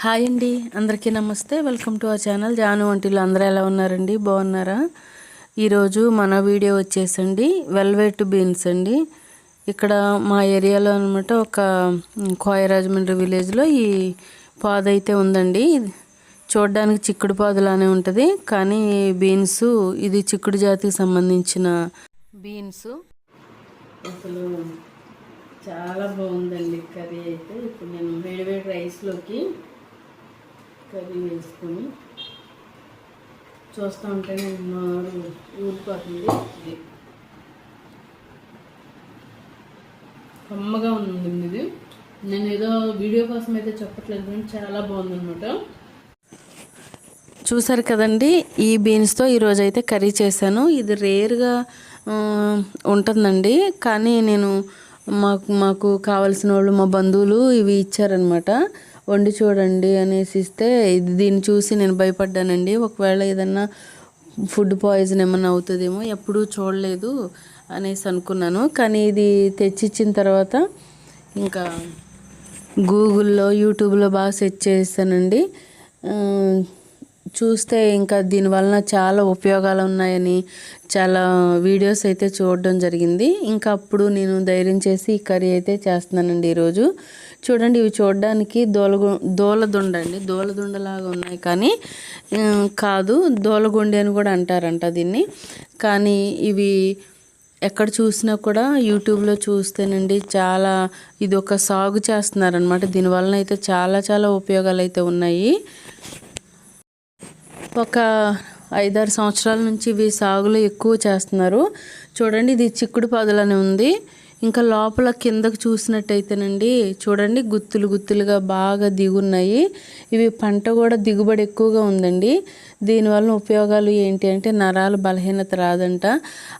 Hi అండి అందరికీ నమస్తే. వెల్కమ్ టు ఆ ఛానల్. జాను వంటిలు అందరూ ఎలా ఉన్నారండి? బాగున్నారా? ఈరోజు మన వీడియో వచ్చేసండి వెల్వెట్ బీన్స్ అండి. ఇక్కడ మా ఏరియాలో అనమాట ఒక కోయరాజమండ్రి విలేజ్లో ఈ పాద అయితే ఉందండి. చూడడానికి చిక్కుడు పాదులానే ఉంటుంది కానీ బీన్స్ ఇది చిక్కుడు జాతికి సంబంధించిన బీన్స్. అసలు చాలా బాగుందండి కర్రీ అయితే. ఇప్పుడు నేను వేడివేడి రైస్లోకి కర్రీ వేసుకొని చూస్తూ ఉంటే నేను ఊరిపోతుంది. ఇది కమ్మగా ఉంది ఇది. నేను ఏదో వీడియో కోసం అయితే చెప్పట్లేదు కానీ చాలా బాగుందన్నమాట. చూసారు కదండి ఈ బీన్స్తో ఈరోజు అయితే కర్రీ చేశాను. ఇది రేర్గా ఉంటుందండి. కానీ నేను మాకు మాకు కావలసిన వాళ్ళు మా బంధువులు ఇవి ఇచ్చారనమాట వండి చూడండి అనేసి ఇస్తే ఇది దీన్ని చూసి నేను భయపడ్డానండి. ఒకవేళ ఏదన్నా ఫుడ్ పాయిజన్ ఏమన్నా అవుతుందేమో ఎప్పుడూ చూడలేదు అనేసి అనుకున్నాను. కానీ ఇది తెచ్చిచ్చిన తర్వాత ఇంకా గూగుల్లో యూట్యూబ్లో బాగా సెర్చ్ చేస్తానండి చూస్తే ఇంకా దీనివలన చాలా ఉపయోగాలు ఉన్నాయని చాలా వీడియోస్ అయితే చూడడం జరిగింది. ఇంకా అప్పుడు నేను ధైర్యం చేసి ఈ కర్రీ అయితే చేస్తున్నానండి ఈరోజు. చూడండి ఇవి చూడడానికి దోలగు దోలదుండ అండి. దోలదుండలాగా ఉన్నాయి కానీ కాదు దోలగుండి అని కూడా అంటారంట దీన్ని. కానీ ఇవి ఎక్కడ చూసినా కూడా యూట్యూబ్లో చూస్తేనండి చాలా ఇది ఒక సాగు చేస్తున్నారనమాట దీనివలన అయితే చాలా చాలా ఉపయోగాలు అయితే ఉన్నాయి. ఒక ఐదారు సంవత్సరాల నుంచి ఇవి సాగులో ఎక్కువ చేస్తున్నారు. చూడండి ఇది చిక్కుడు పాదులనే ఉంది. ఇంకా లోపల కిందకు చూసినట్టయితేనండి చూడండి గుత్తులు గుత్తులుగా బాగా దిగున్నాయి. ఇవి పంట కూడా దిగుబడి ఎక్కువగా ఉందండి. దీనివల్ల ఉపయోగాలు ఏంటి అంటే నరాలు బలహీనత రాదంట.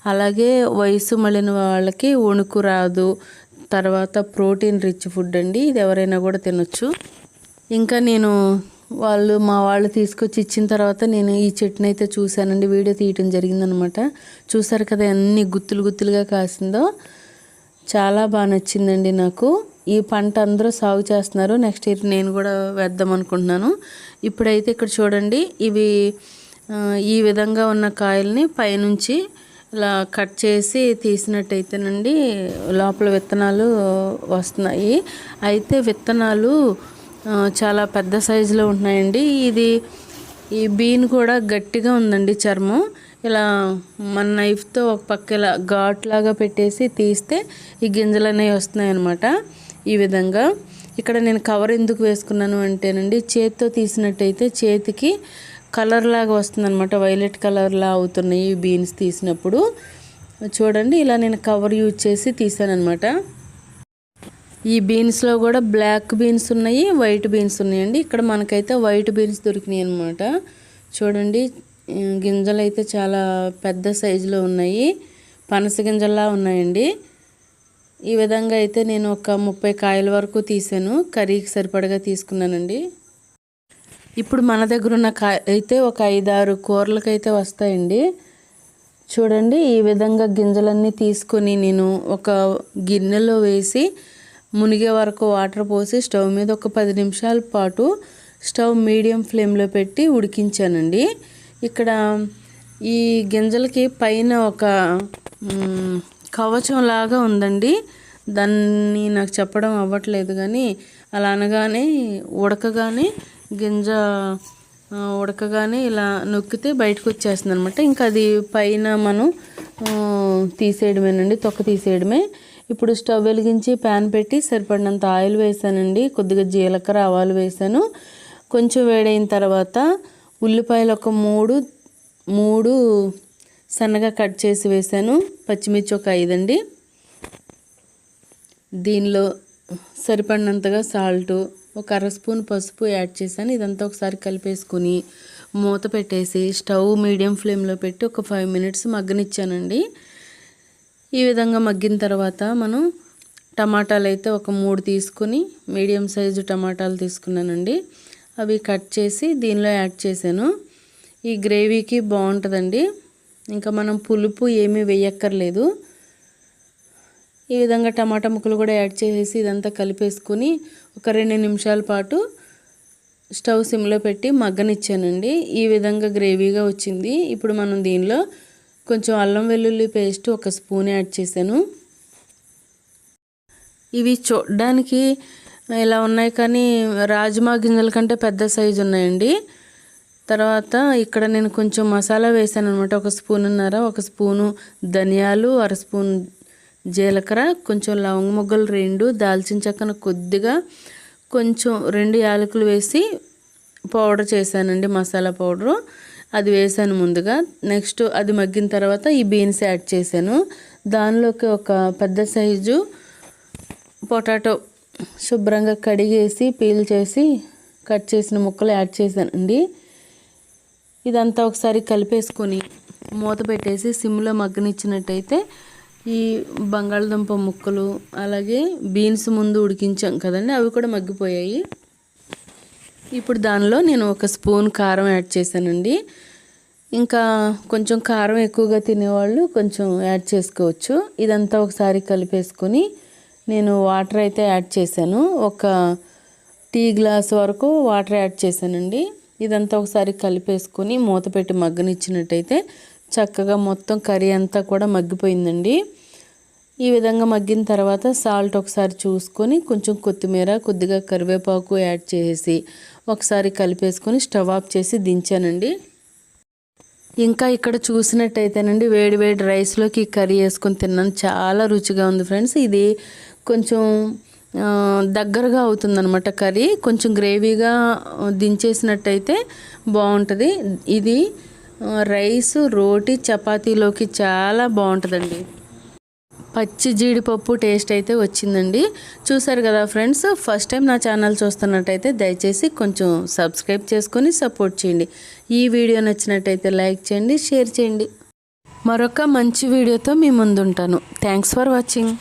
అలాగే వయసు మళ్ళిన వాళ్ళకి వణుకు రాదు. తర్వాత ప్రోటీన్ రిచ్ ఫుడ్ అండి ఇది ఎవరైనా కూడా తినొచ్చు. ఇంకా నేను వాళ్ళు మా వాళ్ళు తీసుకొచ్చి ఇచ్చిన తర్వాత నేను ఈ చెట్టుని అయితే చూశానండి. వీడియో తీయటం జరిగిందనమాట. చూసారు కదా ఎన్ని గుత్తులు గుత్తులుగా కాసిందో. చాలా బాగా నచ్చిందండి నాకు. ఈ పంట అందరూ సాగు చేస్తున్నారు. నెక్స్ట్ ఇయర్ నేను కూడా వేద్దాం అనుకుంటున్నాను. ఇప్పుడైతే ఇక్కడ చూడండి ఇవి ఈ విధంగా ఉన్న కాయల్ని పైనుంచి ఇలా కట్ చేసి తీసినట్టయితేనండి లోపల విత్తనాలు వస్తున్నాయి. అయితే విత్తనాలు చాలా పెద్ద సైజులో ఉంటున్నాయండి. ఇది ఈ బీన్ కూడా గట్టిగా ఉందండి చర్మం. ఇలా మన నైఫ్తో ఒక పక్క ఇలా ఘాట్ లాగా పెట్టేసి తీస్తే ఈ గింజలు అనేవి వస్తున్నాయి అనమాట ఈ విధంగా. ఇక్కడ నేను కవర్ ఎందుకు వేసుకున్నాను అంటేనండి చేతితో తీసినట్టయితే చేతికి కలర్ లాగా వస్తుందన్నమాట. వైలెట్ కలర్లా అవుతున్నాయి ఈ బీన్స్ తీసినప్పుడు. చూడండి ఇలా నేను కవర్ యూజ్ చేసి తీసాను అనమాట ఈ బీన్స్లో కూడా బ్లాక్ బీన్స్ ఉన్నాయి వైట్ బీన్స్ ఉన్నాయండి. ఇక్కడ మనకైతే వైట్ బీన్స్ దొరికినాయి అనమాట చూడండి గింజలు అయితే చాలా పెద్ద సైజులో ఉన్నాయి. పనస గింజల్లా ఉన్నాయండి. ఈ విధంగా అయితే నేను ఒక ముప్పై కాయల వరకు తీసాను. కర్రీకి సరిపడగా తీసుకున్నానండి. ఇప్పుడు మన దగ్గర ఉన్న కాయ అయితే ఒక ఐదారు కూరలకైతే వస్తాయండి. చూడండి ఈ విధంగా గింజలన్నీ తీసుకొని నేను ఒక గిన్నెలో వేసి మునిగే వరకు వాటర్ పోసి స్టవ్ మీద ఒక పది నిమిషాల పాటు స్టవ్ మీడియం ఫ్లేమ్లో పెట్టి ఉడికించానండి. ఇక్కడ ఈ గింజలకి పైన ఒక కవచం లాగా ఉందండి. దాన్ని నాకు చెప్పడం అవ్వట్లేదు కానీ అలా అనగానే ఉడకగానే గింజ ఉడకగానే ఇలా నొక్కితే బయటకు వచ్చేస్తుంది అనమాట ఇంకా అది పైన మనం తీసేయడమేనండి తొక్క తీసేయడమే. ఇప్పుడు స్టవ్ వెలిగించి ప్యాన్ పెట్టి సరిపడినంత ఆయిల్ వేసానండి. కొద్దిగా జీలకర్ర ఆవాలు వేసాను. కొంచెం వేడైన తర్వాత ఉల్లిపాయలు ఒక మూడు మూడు సన్నగా కట్ చేసి వేసాను. పచ్చిమిర్చి ఒక ఐదండి. దీనిలో సరిపడినంతగా సాల్టు ఒక అర స్పూన్ పసుపు యాడ్ చేశాను. ఇదంతా ఒకసారి కలిపేసుకుని మూత పెట్టేసి స్టవ్ మీడియం ఫ్లేమ్లో పెట్టి ఒక ఫైవ్ మినిట్స్ మగ్గనిచ్చానండి. ఈ విధంగా మగ్గిన తర్వాత మనం టమాటాలు అయితే ఒక మూడు తీసుకుని మీడియం సైజు టమాటాలు తీసుకున్నానండి. అవి కట్ చేసి దీనిలో యాడ్ చేశాను. ఈ గ్రేవీకి బాగుంటుందండి. ఇంకా మనం పులుపు ఏమీ వేయక్కర్లేదు. ఈ విధంగా టమాటా ముక్కలు కూడా యాడ్ చేసేసి ఇదంతా కలిపేసుకుని ఒక రెండు నిమిషాల పాటు స్టవ్ సిమ్లో పెట్టి మగ్గనిచ్చానండి. ఈ విధంగా గ్రేవీగా వచ్చింది. ఇప్పుడు మనం దీనిలో కొంచెం అల్లం వెల్లుల్లి పేస్ట్ ఒక స్పూన్ యాడ్ చేశాను. ఇవి చూడడానికి ఇలా ఉన్నాయి కానీ రాజ్మా గింజల కంటే పెద్ద సైజు ఉన్నాయండి. తర్వాత ఇక్కడ నేను కొంచెం మసాలా వేసాను అనమాట ఒక స్పూన్ ఉన్నార ఒక స్పూను ధనియాలు అర స్పూన్ జీలకర్ర కొంచెం లవంగ మొగ్గలు రెండు దాల్చిన చెక్కన కొద్దిగా కొంచెం రెండు యాలకులు వేసి పౌడర్ చేశానండి మసాలా పౌడరు. అది వేసాను ముందుగా. నెక్స్ట్ అది మగ్గిన తర్వాత ఈ బీన్స్ యాడ్ చేశాను. దానిలోకి ఒక పెద్ద సైజు పొటాటో శుభ్రంగా కడిగేసి పీల్ చేసి కట్ చేసిన ముక్కలు యాడ్ చేశానండి. ఇదంతా ఒకసారి కలిపేసుకొని మూత పెట్టేసి సిమ్లో మగ్గనిచ్చినట్టయితే ఈ బంగాళదుంప ముక్కలు అలాగే బీన్స్ ముందు ఉడికించాం కదండి అవి కూడా మగ్గిపోయాయి. ఇప్పుడు దానిలో నేను ఒక స్పూన్ కారం యాడ్ చేశానండి. ఇంకా కొంచెం కారం ఎక్కువగా తినేవాళ్ళు కొంచెం యాడ్ చేసుకోవచ్చు. ఇదంతా ఒకసారి కలిపేసుకొని నేను వాటర్ అయితే యాడ్ చేశాను. ఒక టీ గ్లాస్ వరకు వాటర్ యాడ్ చేశానండి. ఇదంతా ఒకసారి కలిపేసుకొని మూత పెట్టి మగ్గనిచ్చినట్టయితే చక్కగా మొత్తం కర్రీ అంతా కూడా మగ్గిపోయిందండి. ఈ విధంగా మగ్గిన తర్వాత సాల్ట్ ఒకసారి చూసుకొని కొంచెం కొత్తిమీర కొద్దిగా కరివేపాకు యాడ్ చేసి ఒకసారి కలిపేసుకొని స్టవ్ ఆఫ్ చేసి దించానండి. ఇంకా ఇక్కడ చూసినట్టయితేనండి వేడి వేడి రైస్లోకి కర్రీ వేసుకొని తిన్నాను. చాలా రుచిగా ఉంది ఫ్రెండ్స్. ఇది కొంచెం దగ్గరగా అవుతుందన్నమాట కర్రీ. కొంచెం గ్రేవీగా దించేసినట్టయితే బాగుంటుంది. ఇది రైస్ రోటీ చపాతీలోకి చాలా బాగుంటుందండి. పచ్చి జీడిపప్పు టేస్ట్ అయితే వచ్చిందండి. చూసారు కదా ఫ్రెండ్స్ ఫస్ట్ టైం నా ఛానల్ చూస్తున్నట్టయితే దయచేసి కొంచెం సబ్స్క్రైబ్ చేసుకొని సపోర్ట్ చేయండి. ఈ వీడియో నచ్చినట్టయితే లైక్ చేయండి షేర్ చేయండి. మరొక మంచి వీడియోతో మీ ముందుంటాను. Thanks for watching